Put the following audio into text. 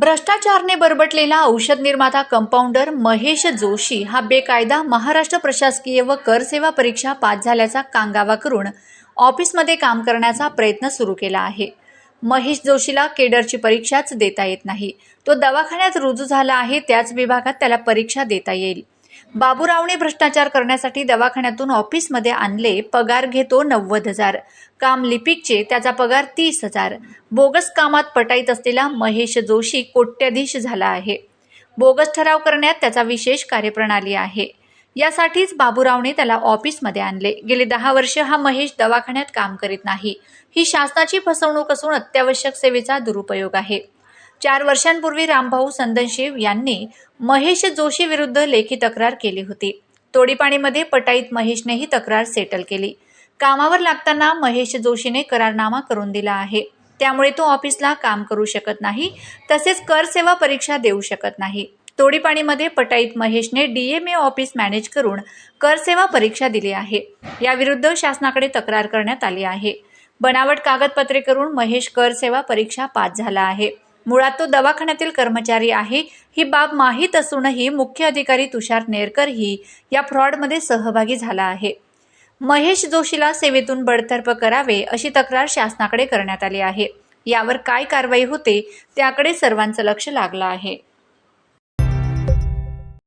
भ्रष्टाचारने बरबटलेला औषध निर्माता कंपाऊंडर महेश जोशी हा बेकायदा महाराष्ट्र प्रशासकीय व कर सेवा परीक्षा पास झाल्याचा कांगावा करून ऑफिसमध्ये काम करण्याचा प्रयत्न सुरू केला आहे. महेश जोशीला केडरची परीक्षाच देता येत नाही. तो दवाखान्यात रुजू झाला आहे त्याच विभागात त्याला परीक्षा देता येईल. बाबूरावने भ्रष्टाचार करण्यासाठी दवाखान्यातून ऑफिसमध्ये आणले पगार घेतो नव्वद हजार. काम लिपिकचे त्याचा पगार तीस हजार. बोगस कामात पटाईत असलेला महेश जोशी कोट्याधीश झाला आहे. बोगस ठराव करण्यात त्याचा विशेष कार्यप्रणाली आहे. यासाठीच बाबूरावने त्याला ऑफिसमध्ये आणले. गेले दहा वर्ष हा महेश दवाखान्यात काम करीत नाही. ही शासनाची फसवणूक असून अत्यावश्यक सेवेचा दुरुपयोग आहे. चार वर्षांपूर्वी रामभाऊ संदनशिव यांनी महेश जोशी विरुद्ध लेखी तक्रार केली होती. तोडीपाणीमध्ये पटाईत महेशने ही तक्रार सेटल केली. कामावर लागताना महेश जोशीने करारनामा करून दिला आहे. त्यामुळे तो ऑफिसला काम करू शकत नाही तसेच कर सेवा परीक्षा देऊ शकत नाही. तोडीपाणीमध्ये पटाईत महेशने डीएमए ऑफिस मॅनेज करून कर सेवा परीक्षा दिली आहे. याविरुद्ध शासनाकडे तक्रार करण्यात आली आहे. बनावट कागदपत्रे करून महेश कर सेवा परीक्षा पास झाला आहे. मुळात तो दवाखान्यातील कर्मचारी आहे. ही बाब माहीत असूनही मुख्य अधिकारी तुषार नेरकर ही या फ्रॉडमध्ये सहभागी झाला आहे. महेश जोशीला सेवेतून बडतर्फ करावे अशी तक्रार शासनाकडे करण्यात आली आहे. यावर काय कारवाई होते त्याकडे सर्वांचं लक्ष लागलं आहे.